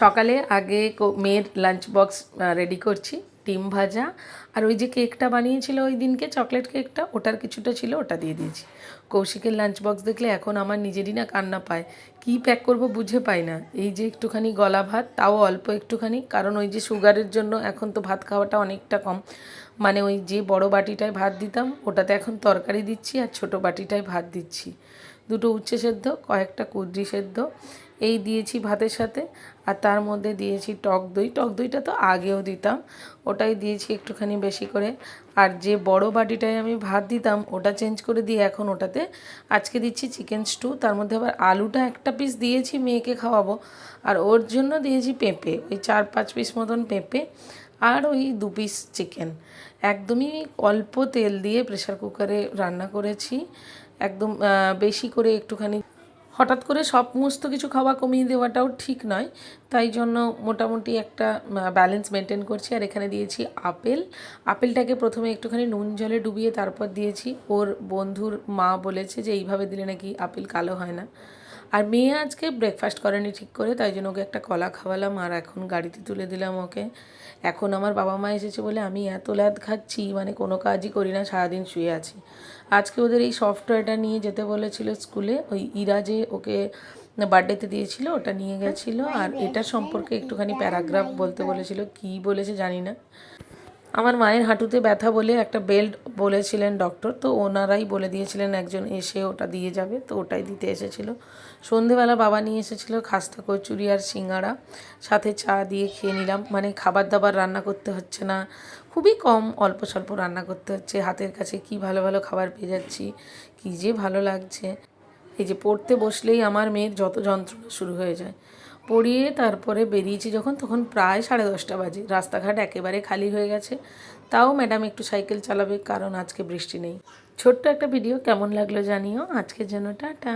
সকালে আগে মেয়ের লাঞ্চ বক্স রেডি করছি, ডিম ভাজা। আর ওই যে কেকটা বানিয়েছিল ওই দিনকে চকলেট কেকটা ওটার কিছুটা ছিল, ওটা দিয়ে দিয়েছি। কৌশিকের লাঞ্চ বক্স দেখলে এখন আমার নিজেরই না কান্না পায়। কী প্যাক করব বুঝে পাই না। এই যে একটুখানি গলা ভাত, তাও অল্প একটুখানি, কারণ ওই যে সুগারের জন্য এখন তো ভাত খাওয়াটা অনেকটা কম। মানে ওই যে বড় বাটিটায় ভাত দিতাম, ওটাতে এখন তরকারি দিচ্ছি আর ছোট বাটিটায় ভাত দিচ্ছি। দুটো উচ্ছে সেদ্ধ, কয়েকটা কুদ্রি সেদ্ধ। এই দিয়েছি ভাতের সাথে, আর তার মধ্যে দিয়েছি টক দই। টক দইটা তো আগেও দিতাম, ওটাই দিয়েছি একটুখানি বেশি করে। আর যে বড় বাটিটায় আমি ভাত দিতাম, ওটা চেঞ্জ করে দিয়ে এখন ওটাতে আজকে দিচ্ছি চিকেন স্টু। তার মধ্যে আবার আলুটা একটা পিস দিয়েছি মেয়েকে খাওয়াবো, আর ওর জন্য দিয়েছি পেঁপে, ওই চার পাঁচ পিস মতন পেঁপে, আর ওই দু পিস চিকেন একদমই অল্প তেল দিয়ে প্রেসার কুকারে রান্না করেছি, একদম বেশি করে একটুখানি হঠাৎ করে সমস্ত কিছু খাওয়া কমিয়ে দেওয়াটাও ঠিক নয়। তাই জন্য মোটামুটি একটা ব্যালেন্স মেনটেন করছি। আর এখানে দিয়েছি আপেল। আপেলটাকে প্রথমে একটুখানি নুন জলে ডুবিয়ে তারপর দিয়েছি। ওর বন্ধুর মা বলেছে যে, এইভাবে দিলে নাকি আপেল কালো হয় না। আর মেয়ে আজকে ব্রেকফাস্ট করেনি ঠিক করে, তাই জন্য ওকে একটা কলা খাওয়ালাম আর এখন গাড়িতে তুলে দিলাম ওকে। এখন আমার বাবা মা এসেছে বলে আমি এত ল্যাদ খাচ্ছি মানে কোনো কাজই করি না, সারাদিন শুয়ে আছি। আজকে ওদের এই সফটওয়্যারটা নিয়ে যেতে বলেছিল স্কুলে ওই ইরা যে ওকে বার্থডেতে দিয়েছিল, ওটা নিয়ে গেছিল। আর এটা সম্পর্কে একটুখানি প্যারাগ্রাফ বলতে বলেছিল, কী বলেছে জানি না। আমার মায়ের হাঁটুতে ব্যথা বলে একটা বেল্ট বলেছিলেন ডক্টর, তো ওনারাই বলে দিয়েছিলেন একজন এসে ওটা দিয়ে যাবে, তো ওটাই দিতে এসেছিল। সন্ধেবেলা বাবা নিয়ে এসেছিল খাস্তা কচুরি আর সিঙ্গাড়া, সাথে চা দিয়ে খেয়ে নিলাম। মানে খাবার দাবার রান্না করতে হচ্ছে না, খুবই কম অল্প স্বল্প রান্না করতে হচ্ছে, হাতের কাছে কি ভালো ভালো খাবার পেয়ে যাচ্ছি, কী যে ভালো লাগছে। এই যে পড়তে বসলেই আমার মেয়ের যত যন্ত্রণা শুরু হয়ে যায়। পড়িয়ে তারপরে বেরিয়েছি যখন, তখন প্রায় সাড়ে দশটা বাজে। রাস্তাঘাট একেবারে খালি হয়ে গেছে। তাও ম্যাডাম একটু সাইকেল চালাবে, কারণ আজকে বৃষ্টি নেই। ছোট্ট একটা ভিডিও, কেমন লাগল জানিও। আজকের জন্য টাটা।